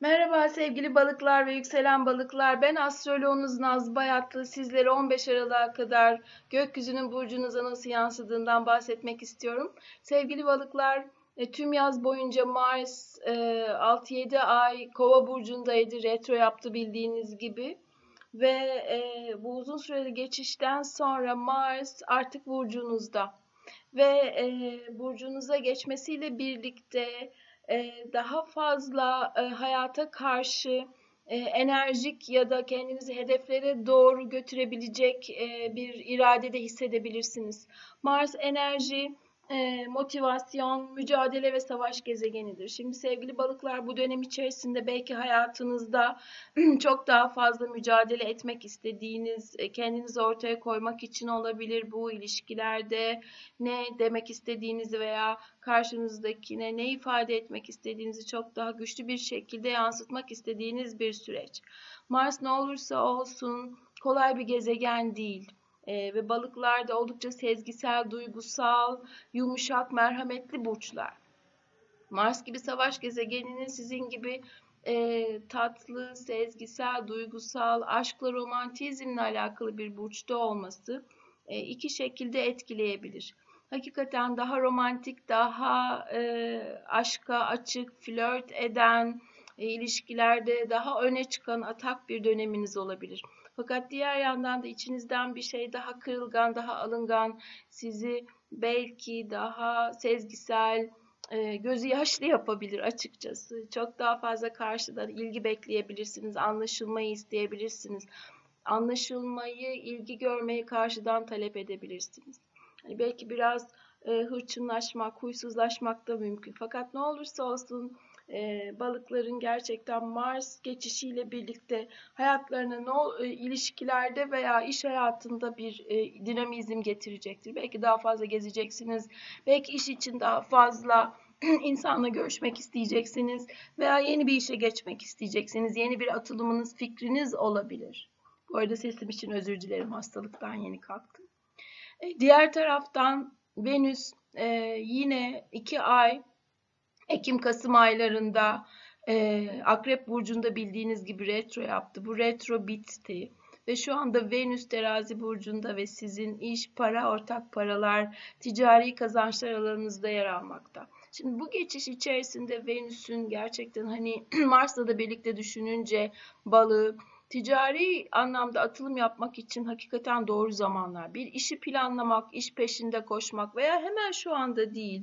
Merhaba sevgili balıklar ve yükselen balıklar. Ben astroloğunuz Naz Bayatlı. Sizlere 15 Aralık'a kadar gökyüzünün burcunuza nasıl yansıdığından bahsetmek istiyorum. Sevgili balıklar, e, tüm yaz boyunca Mars 6-7 e, ay Kova burcundaydı. Retro yaptı bildiğiniz gibi. Ve e, bu uzun süreli geçişten sonra Mars artık burcunuzda. Ve burcunuza geçmesiyle birlikte daha fazla hayata karşı enerjik ya da kendinizi hedeflere doğru götürebilecek bir irade de hissedebilirsiniz. Mars enerji e, motivasyon, mücadele ve savaş gezegenidir. Şimdi sevgili balıklar bu dönem içerisinde belki hayatınızda çok daha fazla mücadele etmek istediğiniz, e, kendinizi ortaya koymak için olabilir bu ilişkilerde ne demek istediğinizi veya karşınızdakine ne ifade etmek istediğinizi çok daha güçlü bir şekilde yansıtmak istediğiniz bir süreç. Mars ne olursa olsun kolay bir gezegen değil e, ve balıklar da oldukça sezgisel, duygusal, yumuşak, merhametli burçlar. Mars gibi savaş gezegeninin sizin gibi e, tatlı, sezgisel, duygusal, aşkla, romantizmle alakalı bir burçta olması e, iki şekilde etkileyebilir. Hakikaten daha romantik, daha e, aşka açık, flört eden, ilişkilerde daha öne çıkan atak bir döneminiz olabilir. Fakat diğer yandan da içinizden bir şey daha kırılgan, daha alıngan, sizi belki daha sezgisel, e, gözü yaşlı yapabilir açıkçası. Çok daha fazla karşıdan ilgi bekleyebilirsiniz, anlaşılmayı isteyebilirsiniz. Anlaşılmayı, ilgi görmeyi karşıdan talep edebilirsiniz. Hani belki biraz e, hırçınlaşmak, huysuzlaşmak da mümkün. Fakat ne olursa olsun e, balıkların gerçekten Mars geçişiyle birlikte hayatlarına no, e, ilişkilerde veya iş hayatında bir e, dinamizm getirecektir. Belki daha fazla gezeceksiniz. Belki iş için daha fazla insanla görüşmek isteyeceksiniz veya yeni bir işe geçmek isteyeceksiniz. Yeni bir atılımınız, fikriniz olabilir. Bu arada sesim için özür dilerim. Hastalıktan yeni kalktım. E, diğer taraftan Venüs e, yine iki ay Ekim-Kasım aylarında e, Akrep Burcu'nda bildiğiniz gibi retro yaptı. Bu retro bitti. Ve şu anda Venüs terazi burcunda ve sizin iş, para, ortak paralar, ticari kazançlar alanınızda yer almakta. Şimdi bu geçiş içerisinde Venüs'ün gerçekten hani Mars'la da birlikte düşününce balığı, ticari anlamda atılım yapmak için hakikaten doğru zamanlar. Bir işi planlamak, iş peşinde koşmak veya hemen şu anda değil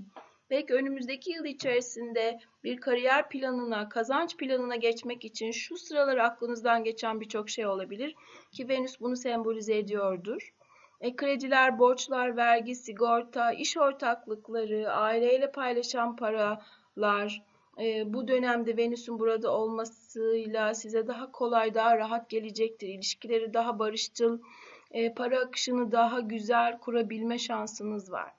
Belki önümüzdeki yıl içerisinde bir kariyer planına, kazanç planına geçmek için şu sıralar aklınızdan geçen birçok şey olabilir ki Venüs bunu sembolize ediyordur. E, krediler, borçlar, vergi, sigorta, iş ortaklıkları, aileyle paylaşan paralar, e, bu dönemde Venüs'ün burada olmasıyla size daha kolay, daha rahat gelecektir. İlişkileri daha barışçıl, e, para akışını daha güzel kurabilme şansınız var.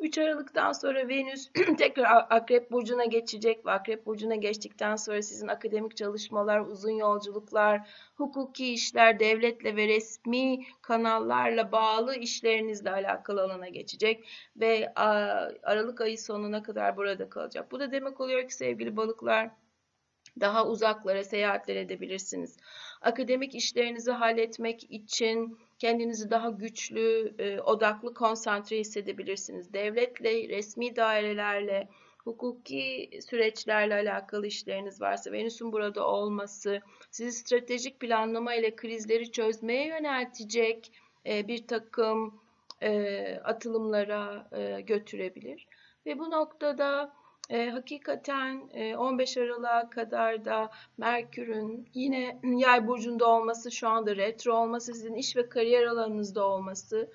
3 Aralık'tan sonra Venüs tekrar Akrep Burcu'na geçecek ve Akrep Burcu'na geçtikten sonra sizin akademik çalışmalar, uzun yolculuklar, hukuki işler, devletle ve resmi kanallarla bağlı işlerinizle alakalı alana geçecek ve Aralık ayı sonuna kadar burada kalacak. Bu da demek oluyor ki sevgili balıklar daha uzaklara seyahatler edebilirsiniz. Akademik işlerinizi halletmek için kendinizi daha güçlü, e, odaklı, konsantre hissedebilirsiniz. Devletle, resmi dairelerle, hukuki süreçlerle alakalı işleriniz varsa Venüs'ün burada olması sizi stratejik planlama ile krizleri çözmeye yöneltecek e, bir takım e, atılımlara götürebilir. Ve bu noktada e, hakikaten e, 15 Aralık'a kadar da Merkür'ün yine yay burcunda olması, şu anda retro olması, sizin iş ve kariyer alanınızda olması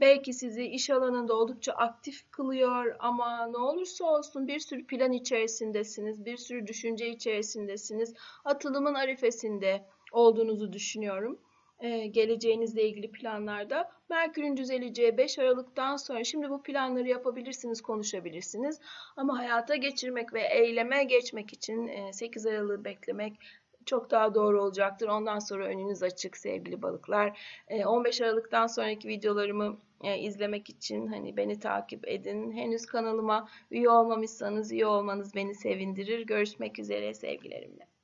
belki sizi iş alanında oldukça aktif kılıyor ama ne olursa olsun bir sürü plan içerisindesiniz, bir sürü düşünce içerisindesiniz. Atılımın arifesinde olduğunuzu düşünüyorum e, geleceğinizle ilgili planlarda Merkür'ün düzeleceği 5 Aralık'tan sonra şimdi bu planları yapabilirsiniz, konuşabilirsiniz. Ama hayata geçirmek ve eyleme geçmek için 8 e, Aralık'ı beklemek çok daha doğru olacaktır. Ondan sonra önünüz açık sevgili balıklar. 15 e, Aralık'tan sonraki videolarımı izlemek için hani beni takip edin. Henüz kanalıma üye olmamışsanız üye olmanız beni sevindirir. Görüşmek üzere sevgilerimle.